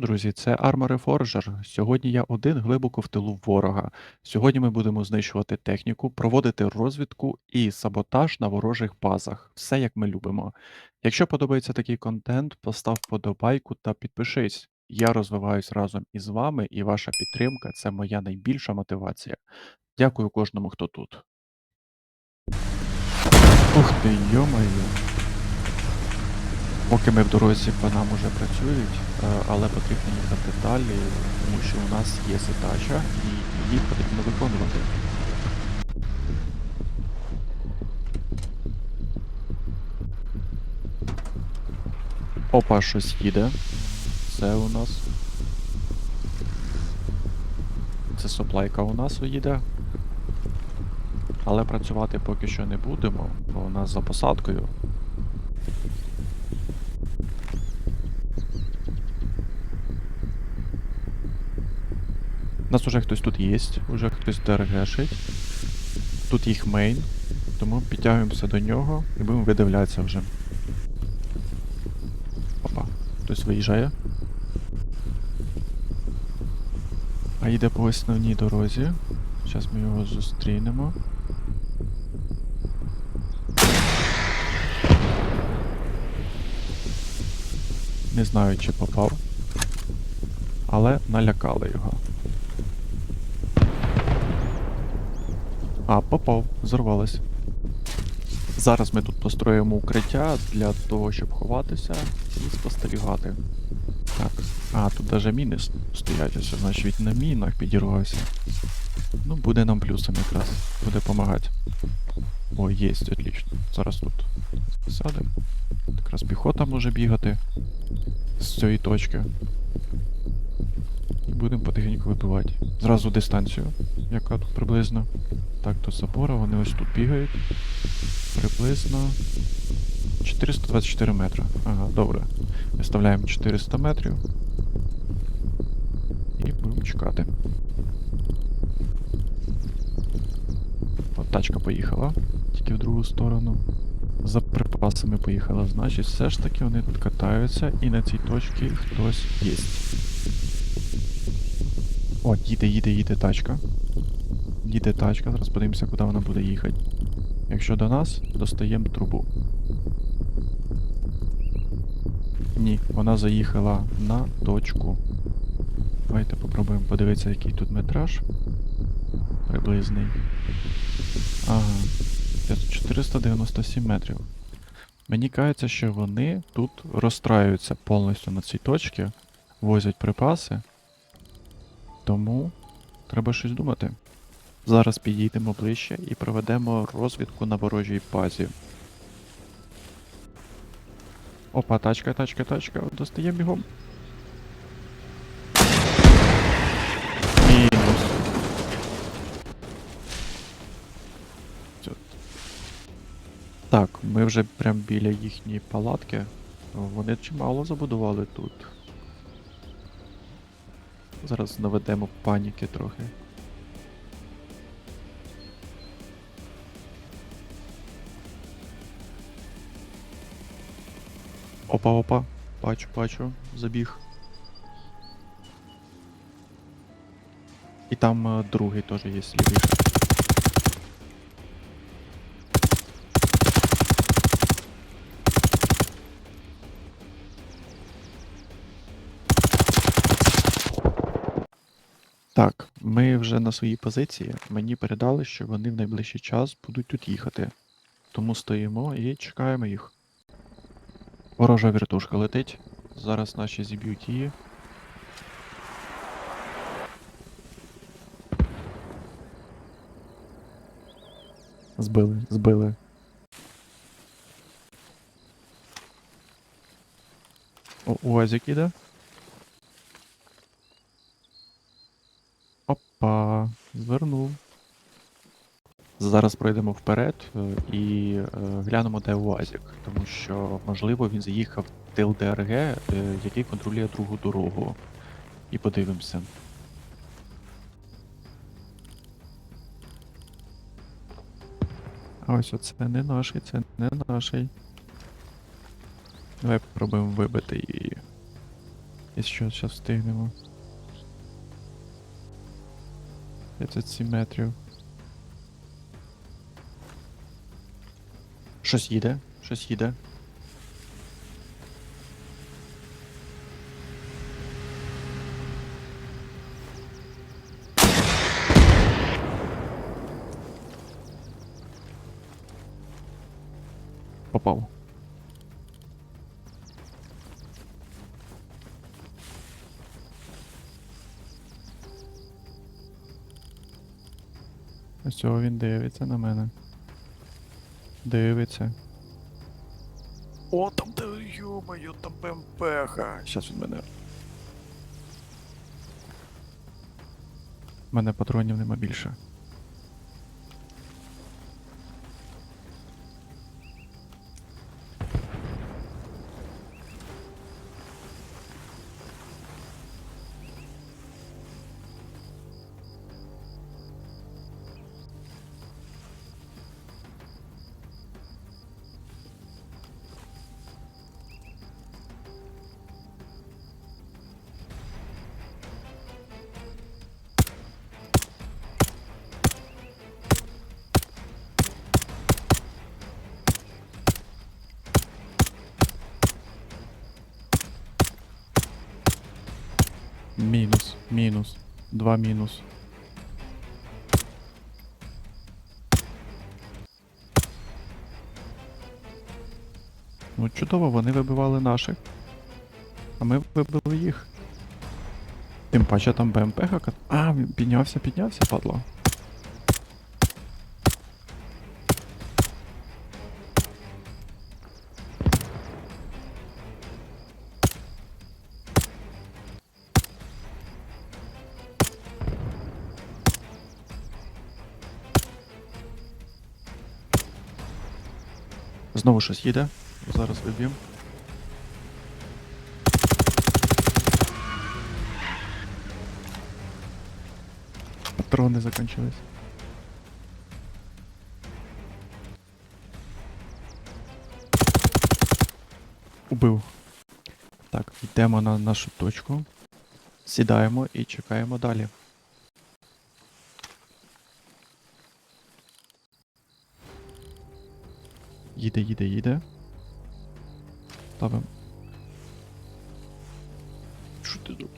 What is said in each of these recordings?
друзі, це Armory Forger. Сьогодні я один глибоко в тилу ворога. Сьогодні ми будемо знищувати техніку, проводити розвідку і саботаж на ворожих базах. Все як ми любимо. Якщо подобається такий контент, постав подобайку та підпишись. Я розвиваюсь разом із вами, і ваша підтримка це моя найбільша мотивація. Дякую кожному, хто тут. Ух ти, йомаю. Поки ми в дорозі по нам уже працюють, е, але потрібно їхати далі, тому що у нас є задача і її потрібно виконувати. Опа, щось їде. Це у нас. Це соплайка у нас їде. Але працювати поки що не будемо, бо у нас за посадкою. У нас уже хтось тут є, уже хтось ДРГшить. Тут їх мейн, тому підтягуємося до нього і будемо видивлятися вже. Опа, хтось виїжджає. А йде по основній дорозі. Зараз ми його зустрінемо. Не знаю, чи попав. Але налякали його. А, попав, зорвалось. Зараз ми тут построїмо укриття для того, щоб ховатися і спостерігати. Так. А, тут даже міни стоять, ось, значить він на мінах підірвався. Ну, буде нам плюсом якраз. Буде допомагати. О, єсть, отлично. Зараз тут сядемо. Якраз піхота може бігати з цієї точки. І будемо потихеньку вибивати. Зразу дистанцію, яка тут приблизно. Так, до забора, вони ось тут бігають. Приблизно 424 метри. Ага, добре. Виставляємо 400 метрів. І будемо чекати. От тачка поїхала, тільки в другу сторону. За припасами поїхала. Значить, все ж таки вони тут катаються і на цій точці хтось є. О, їде, їде, їде тачка. Їде тачка, зараз подивимося, куди вона буде їхати. Якщо до нас, достаємо трубу. Ні, вона заїхала на точку. Давайте попробуємо подивитися, який тут метраж. Приблизний. Ага. 497 метрів. Мені кажеться, що вони тут розстраюються повністю на цій точці, возять припаси. Тому треба щось думати. Зараз підійдемо ближче і проведемо розвідку на ворожій базі. Опа, тачка, тачка, тачка. Достаємо бігом. Мінус. Так, ми вже прям біля їхньої палатки. Вони чимало забудували тут. Зараз наведемо паніки трохи. Опа, опа. Бачу, бачу. Забіг. І там е, другий теж є лівіше. Так, ми вже на своїй позиції. Мені передали, що вони в найближчий час будуть тут їхати. Тому стоїмо і чекаємо їх. Ворожа вертушка летить. Зараз наші зіб'ють її. Збили, збили. О, УАЗик іде. Опа, звернув. Зараз пройдемо вперед е, і е, глянемо, де УАЗик, тому що, можливо, він заїхав тил ДРГ, е, який контролює другу дорогу. І подивимося. Ось оце не наший, це не наший. Давай попробуємо вибити її. Якщо зараз встигнемо. 37 метрів. Щось їде, щось їде. Попав. Ось цього він дивиться на мене. Дивиться. О, там де йомаю, там БМПха. Щас він мене. У мене патронів нема більше. Мінус. Два мінус. Ну чудово, вони вибивали наших. А ми вибили їх. Тим паче там БМП хакат. А, піднявся, піднявся, падло. Знову щось їде. Зараз виб'ємо. Патрони закінчились. Убив. Так, йдемо на нашу точку. Сідаємо і чекаємо далі. Їде, їде, їде. Ставимо. Що ти тут?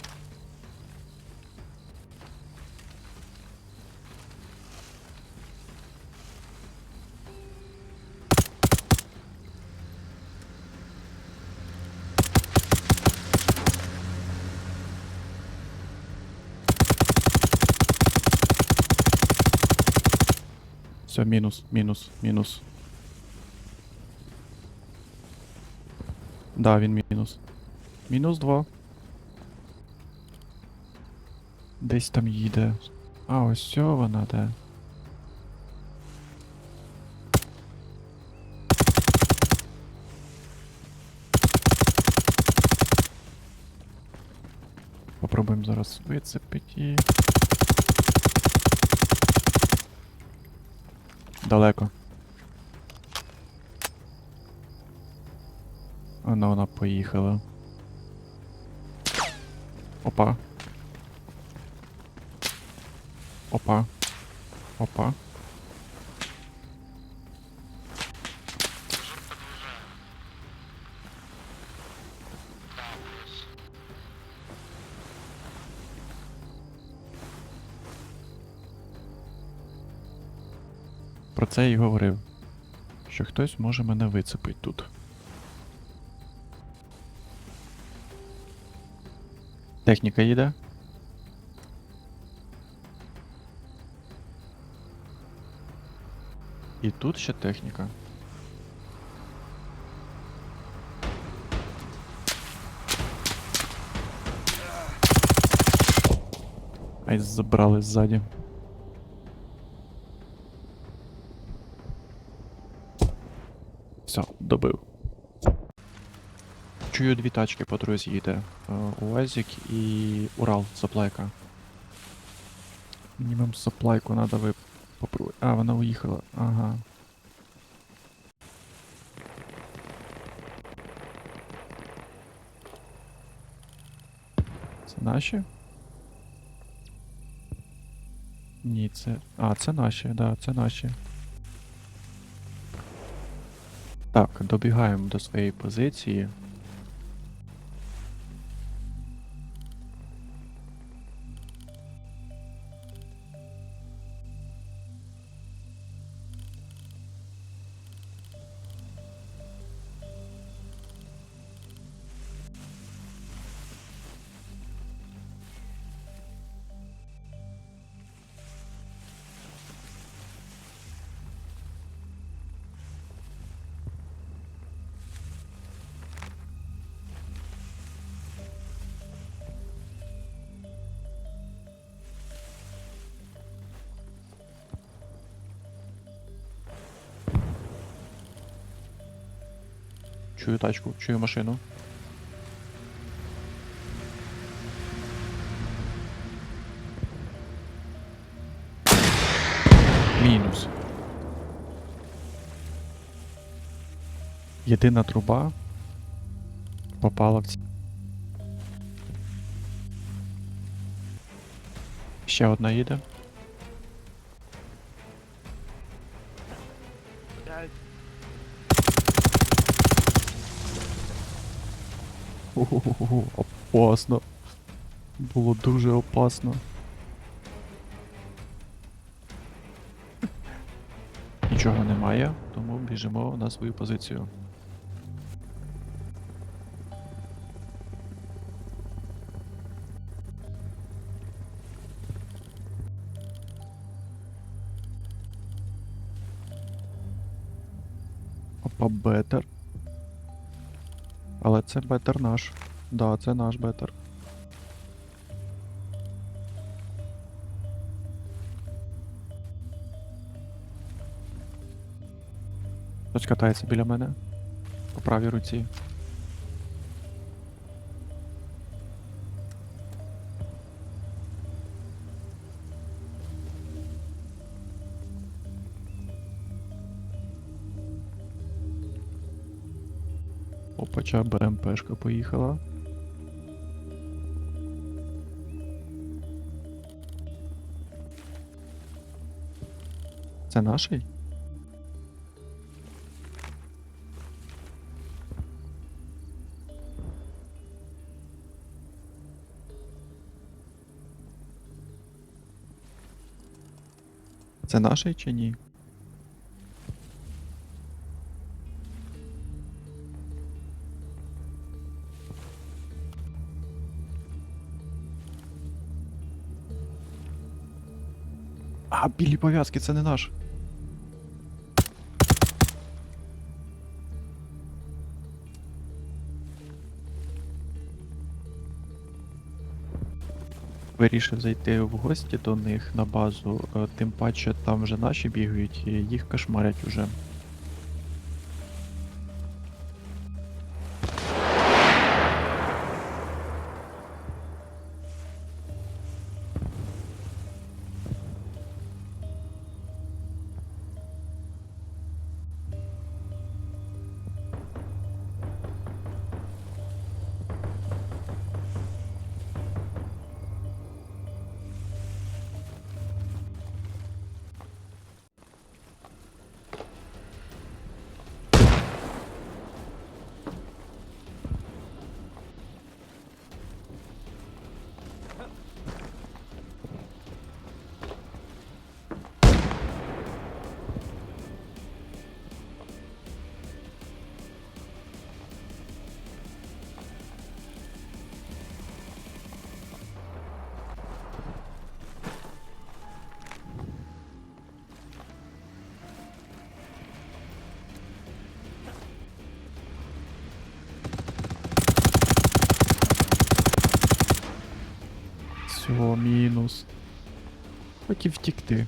Все, мінус, мінус, мінус. Да, він мінус. Мінус 2. Десь там їде. А, ось цього вона де. Попробуємо зараз вицепити її. Далеко. Вона вона поїхала. Опа. Опа. Опа. Про це й говорив. Що хтось може мене вицепити тут. Техніка їде. І тут ще техніка. Ай, забрали ззаді. Все, добив. Чую дві тачки по дорозі їде. Е, УАЗик і Урал, заплайка. Мінімум заплайку надо ви попробуй. А, вона уїхала. Ага. Це Наші? Ні, це. А, це наші, да, це наші. Так, добігаємо до своєї позиції. Чую тачку, чую машину. Мінус. Єдина труба попала в ці. Ще одна їде. Ого, опасно. Було дуже опасно. Нічого немає, тому біжимо на свою позицію. Опа, бетер. Але це бетер наш. Да, це наш бетер. Хтось катається біля мене. По правій руці. Опача, БМПшка поїхала. Це наший? Це наший чи ні? А, білі пов'язки, це не наш. Вирішив зайти в гості до них на базу, е, тим паче там вже наші бігають їх кошмарять уже. Хотів втікти.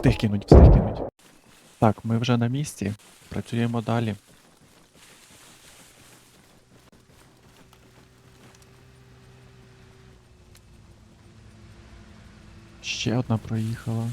Встиг кинуть, встиг кинуть. Так, ми вже на місці. Працюємо далі. Ще одна проїхала.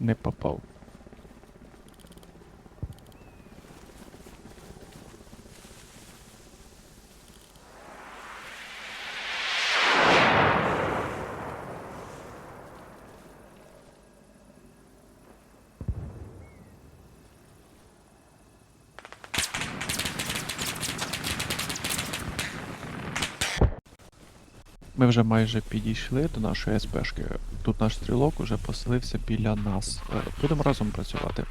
Не попав. Ми вже майже підійшли до нашої СПшки. Тут наш стрілок уже поселився біля нас. Е, Будемо разом працювати.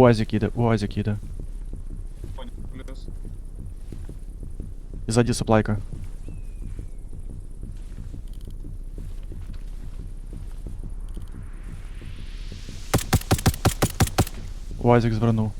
Уазик їде, Уазик їде. Плюс. І ззаді саплайка. Уазик звернув.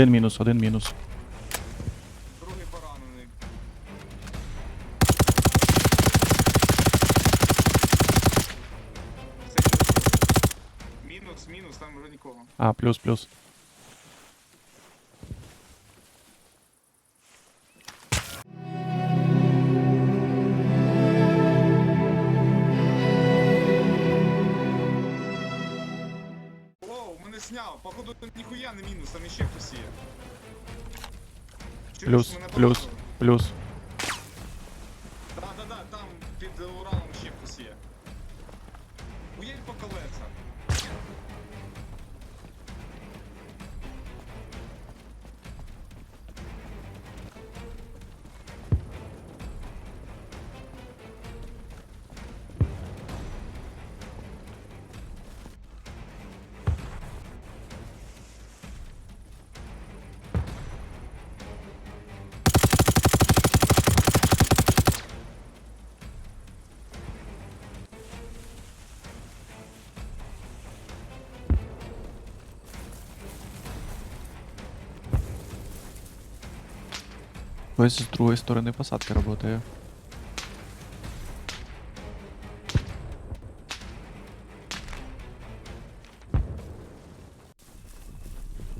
Один мінус, один мінус. Другий поранений. Це мінус, мінус, там вже нікого. А, плюс, плюс. О. Походу там ніхуя не мінус, там іще хтось є. Чуєш, Плюс, мене плюс, поранили? плюс. Да, да, да, там під Уралом ще хтось є. Уїдь по колеса. Хтось з другої сторони посадки працює.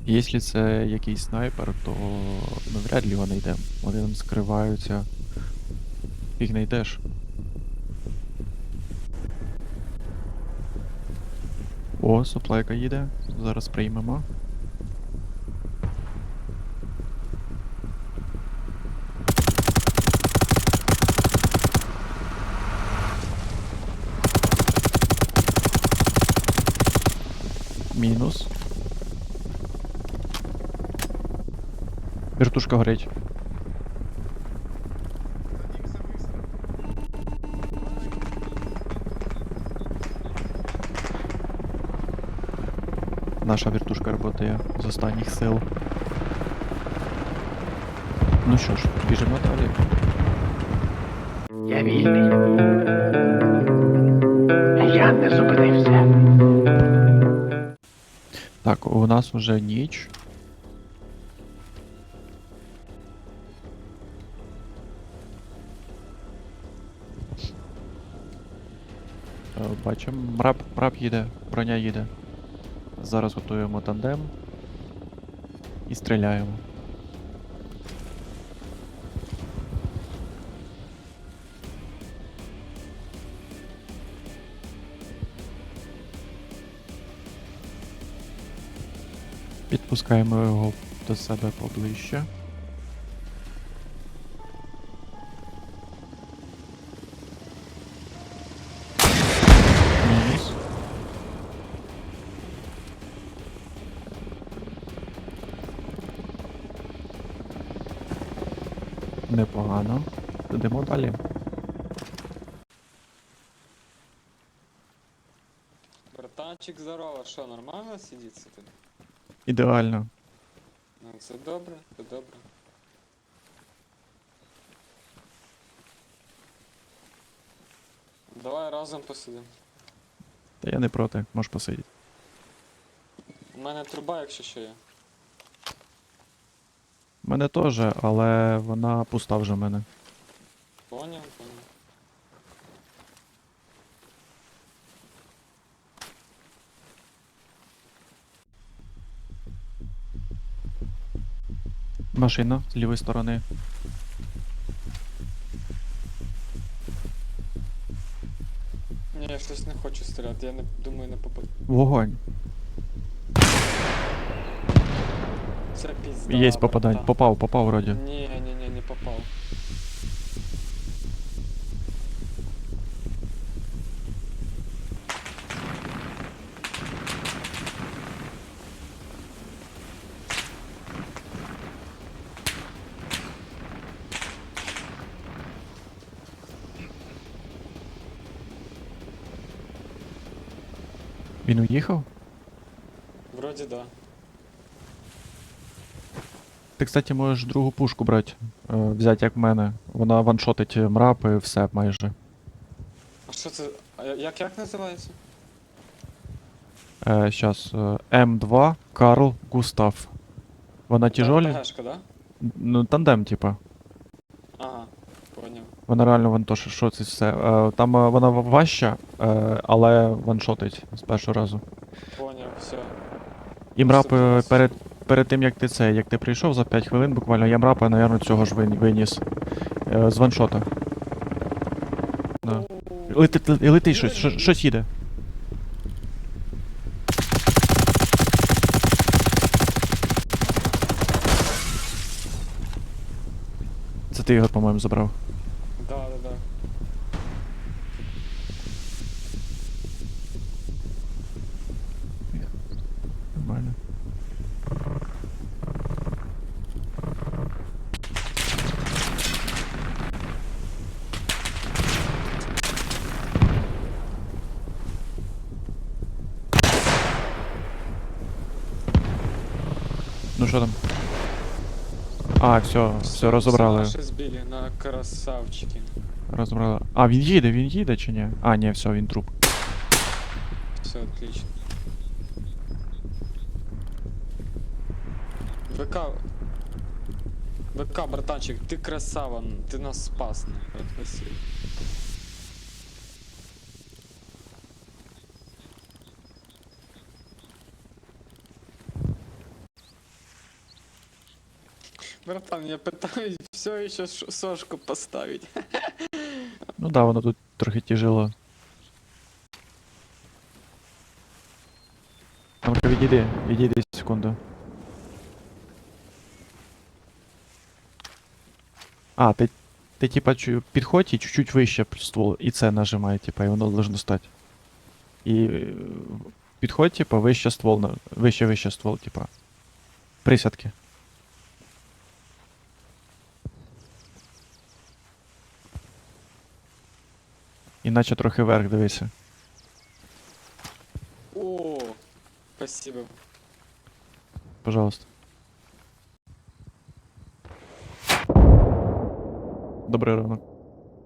Якщо це якийсь снайпер, то ми вряд ли його знайдемо. Вони там скриваються. Їх знайдеш. О, суплайка їде. Зараз приймемо. Мінус. Вертушка горить. Наша вертушка працює з останніх сил. Ну що ж, біжимо далі. Я вільний. Я не зупинився. Так, у нас уже ніч. Е, Бачимо, мрап, мрап їде, броня їде. Зараз готуємо тандем. і стріляємо. Підпускаємо його до себе поближче. Непогано. Йдемо далі. Братанчик, здорово, що, нормально сидіться тут? Ідеально. Ну, це добре, це добре. Давай разом посидимо. Та я не проти, можеш посидіти. У мене труба, якщо що є. У мене теж, але вона пуста вже в мене. Поняв, поняв. Машина з лівої сторони. Ні, я щось не хочу стріляти, я не думаю не попаду. Вогонь. Це пізда. Є попадання. братан. Попав, попав вроді. Ні, ні, ні, не попав. Він уїхав? Вроді да. Ти, кстати, можеш другу пушку брати. Е, взяти як в мене. Вона ваншотить мрапи, все майже. А що це? А як як називається? Е, щас. Е, М2 Карл Густав. Вона тяжолі? Да? Ну, тандем, типа. Вона реально вантош, що це все. Е, там е, вона важча, е, але ваншотить з першого разу. Поняв, все. І мрап перед, перед тим як ти це, як ти прийшов за 5 хвилин буквально, я мрапа, напевно, цього ж виніс. З ваншота. Да. Летить, летить щось, щось їде. Це ти його, по-моєму, забрав. Що там? А, все, все, розібрали. Наші збили на красавчики. Розібрали. А, він їде, він їде чи ні? А, ні, все, він труп. Все отлично. ВК... ВК, братанчик, ты красава, ты нас спас, нахуй, спасибо. Братан, я пытаюсь все еще ш- сошку поставить. Ну да, воно тут трохи тяжело. Ну-ка, відійди, відійди секунду. А, ти, ти типа чу- підходь і чуть-чуть вище ствол, і це нажимай, типа, і воно должно стати. І е, підходь, типа, вище ствол, на- вище, вище ствол, типа. Присядки. Іначе трохи вверх дивися. О, спасибо. Пожалуйста. Добрий ранок.